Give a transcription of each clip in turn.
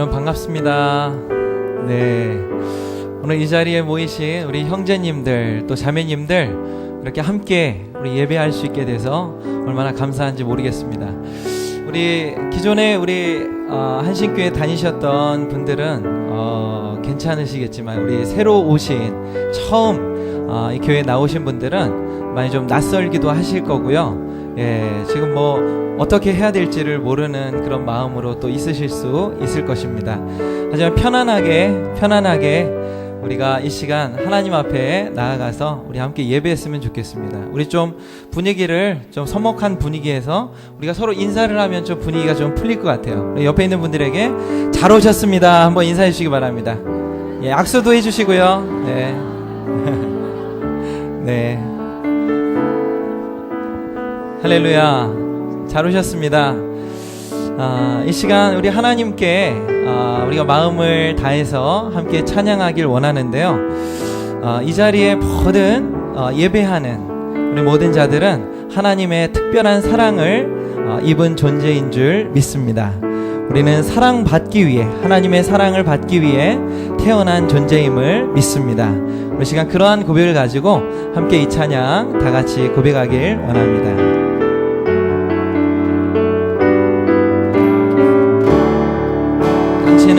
여러분 반갑습니다. 네. 오늘 이 자리에 모이신 우리 형제님들 또 자매님들 이렇게 함께 우리 예배할 수 있게 돼서 얼마나 감사한지 모르겠습니다. 우리 기존에 우리 어, 한신교회 다니셨던 분들은 어, 괜찮으시겠지만 우리 새로 오신 처음 어, 이 교회 나오신 분들은 많이 좀 낯설기도 하실 거고요. 예, 지금 뭐 어떻게 해야 될지를 모르는 그런 마음으로 또 있으실 수 있을 것입니다. 하지만 편안하게 편안하게 우리가 이 시간 하나님 앞에 나아가서 우리 함께 예배했으면 좋겠습니다. 우리 좀 분위기를 좀 서먹한 분위기에서 우리가 서로 인사를 하면 좀 분위기가 좀 풀릴 것 같아요. 옆에 있는 분들에게 잘 오셨습니다. 한번 인사해 주시기 바랍니다. 예, 악수도 해 주시고요. 네. 네. 할렐루야. 잘 오셨습니다. 아, 이 시간 우리 하나님께 아, 우리가 마음을 다해서 함께 찬양하길 원하는데요. 아, 이 자리에 모든 어, 예배하는 우리 모든 자들은 하나님의 특별한 사랑을 어, 입은 존재인 줄 믿습니다. 우리는 사랑받기 위해 하나님의 사랑을 받기 위해 태어난 존재임을 믿습니다. 우리 시간 그러한 고백을 가지고 함께 이 찬양 다 같이 고백하길 원합니다.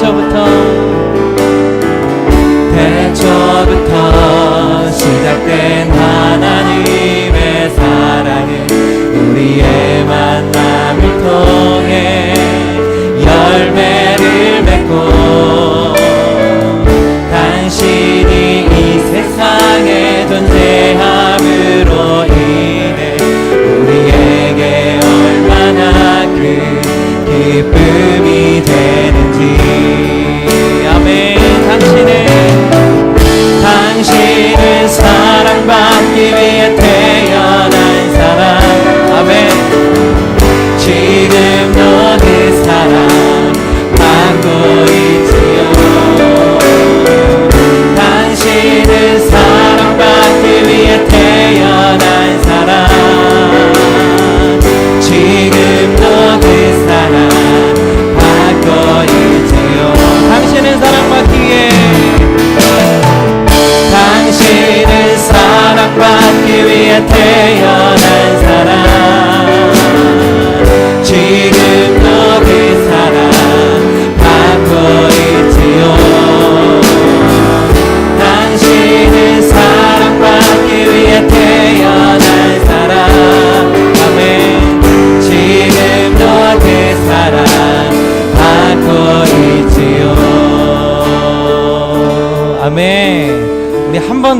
태초부터. 태초부터 시작된 하나님의 사랑은 우리의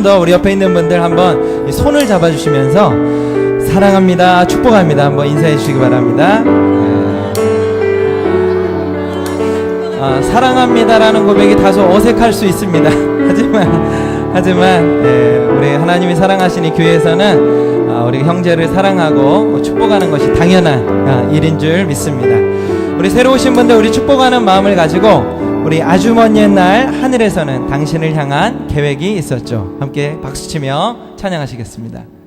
번더 우리 옆에 있는 분들 한번 이 손을 잡아주시면서 사랑합니다 축복합니다 한번 인사해 주시기 바랍니다 아, 사랑합니다라는 고백이 다소 어색할 수 있습니다. 하지만 하지만 예, 우리 하나님이 사랑하시니 교회에서는 아, 우리 형제를 사랑하고 축복하는 것이 당연한 아, 일인 줄 믿습니다. 우리 새로 오신 분들 우리 축복하는 마음을 가지고 우리 아주 먼 옛날 하늘에서는 당신을 향한 계획이 있었죠. 함께 박수치며 찬양하시겠습니다.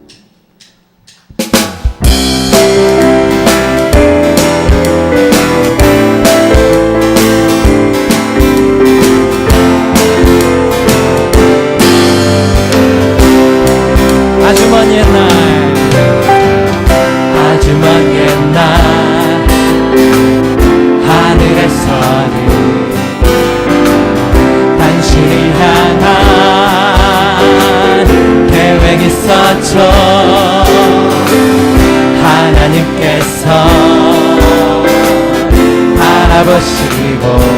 바라보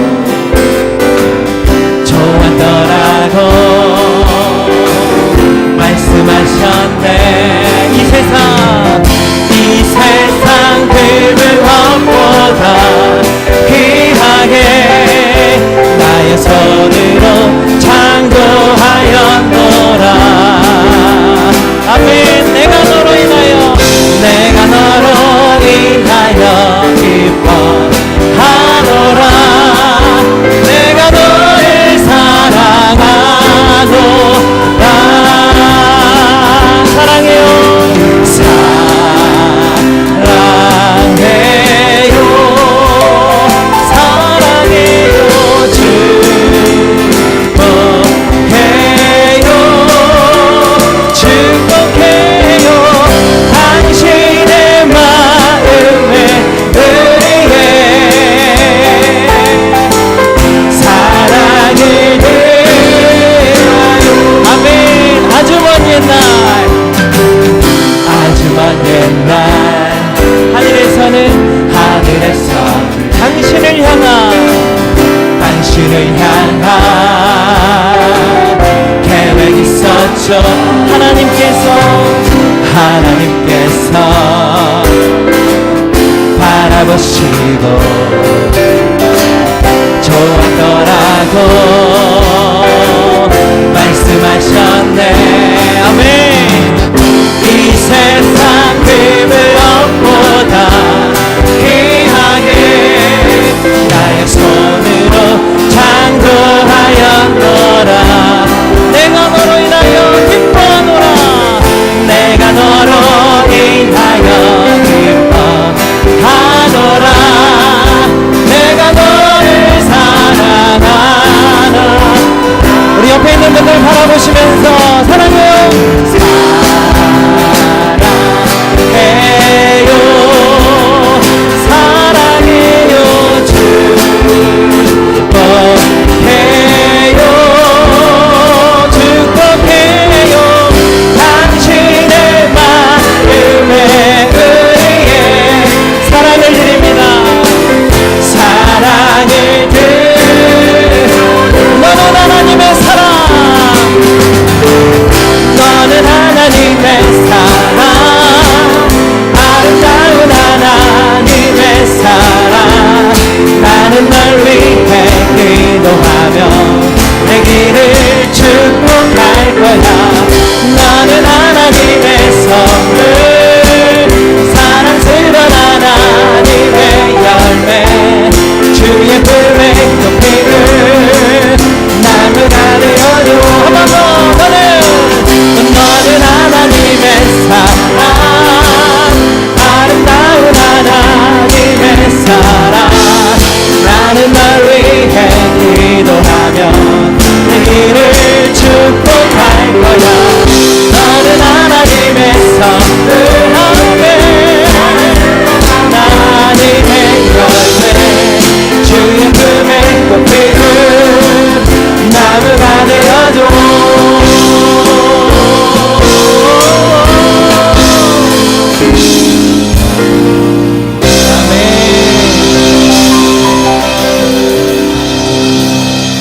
그를 향한 계획 있었죠. 하나님께서 하나님께서 바라보시고 좋았더라고 말씀하셨네. 아멘. 이 세상 그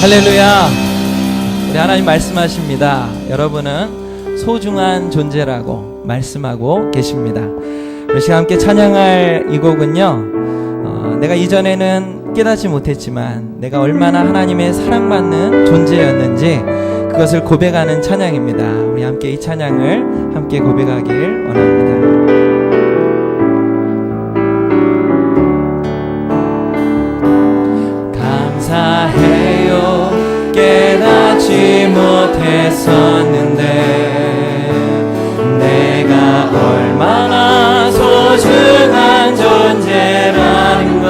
할렐루야. 우리 하나님 말씀하십니다. 여러분은 소중한 존재라고 말씀하고 계십니다. 우리 시간 함께 찬양할 이 곡은요. 어, 내가 이전에는 깨닫지 못했지만 내가 얼마나 하나님의 사랑받는 존재였는지 그것을 고백하는 찬양입니다. 우리 함께 이 찬양을 함께 고백하길 원합니다. 못했었는데 내가 얼마나 소중한 존재라는 것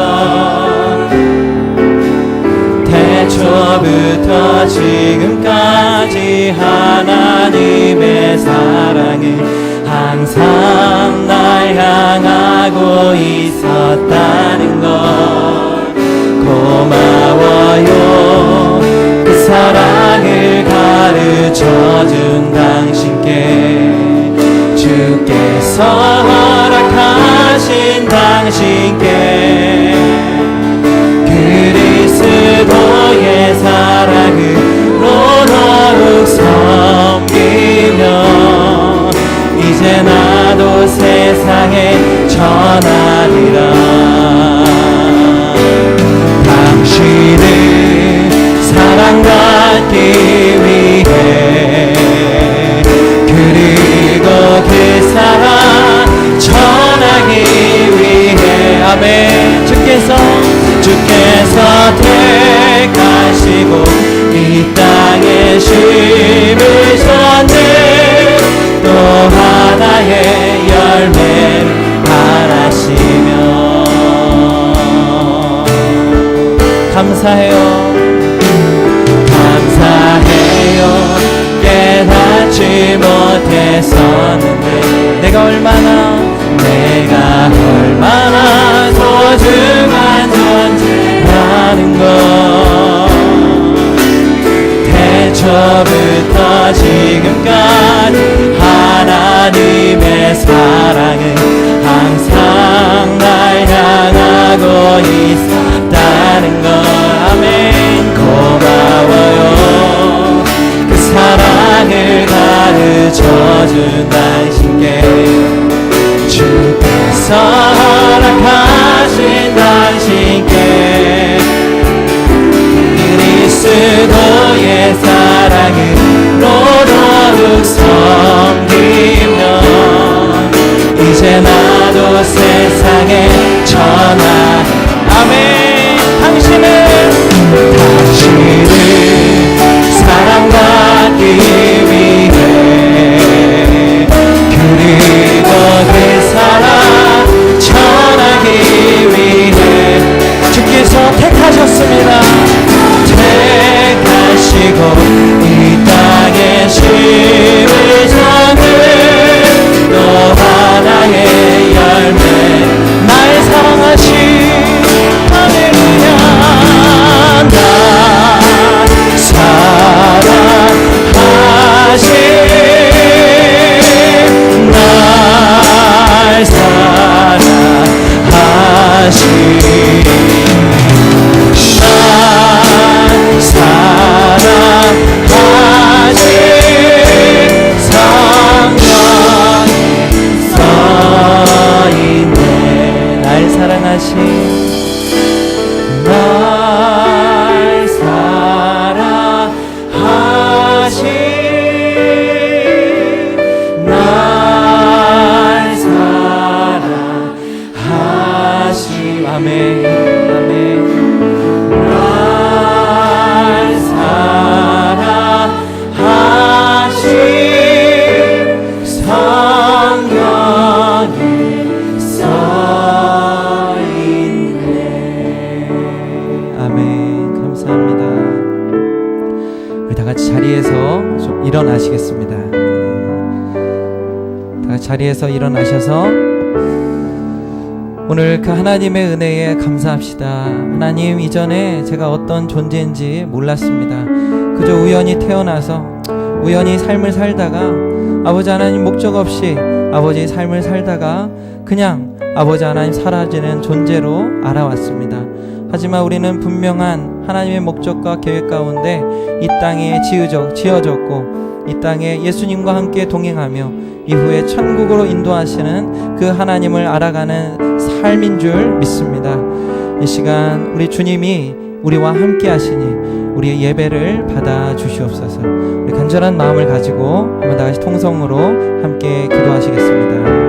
태초부터 지금까지 하나님의 사랑은 항상 날 향하고 있었다 준 당신께 주께서 허락하신 당신께 택하시고 이 땅에 심으셨네 또 하나의 열매를 바라시며. 감사해요. 감사해요. 깨닫지 못했었는데 내가 얼마나 처부터 지금까지 하나님의 사랑은 항상 날 향하고 있었다는 것 아멘. 고마워요. 그 사랑을 가르쳐준 당신께 주께서 허락하신 당신께 그리스도의 사랑. 로하루 섬기며 이제 나도 세상에 전하 아멘. 당신은 당신을 사랑받기 감사합니다 우리 다 같이 자리에서 좀 일어나시겠습니다 다 같이 자리에서 일어나셔서 오늘 그 하나님의 은혜에 감사합시다. 하나님 이전에 제가 어떤 존재인지 몰랐습니다. 그저 우연히 태어나서 우연히 삶을 살다가 아버지 하나님 목적 없이 아버지 삶을 살다가 그냥 아버지 하나님 사라지는 존재로 알아왔습니다. 하지만 우리는 분명한 하나님의 목적과 계획 가운데 이 땅에 지어져, 지어졌고 이 땅에 예수님과 함께 동행하며 이후에 천국으로 인도하시는 그 하나님을 알아가는 삶인 줄 믿습니다. 이 시간 우리 주님이 우리와 함께 하시니 우리의 예배를 받아 주시옵소서. 우리 간절한 마음을 가지고 한번 다 같이 통성으로 함께 기도하시겠습니다.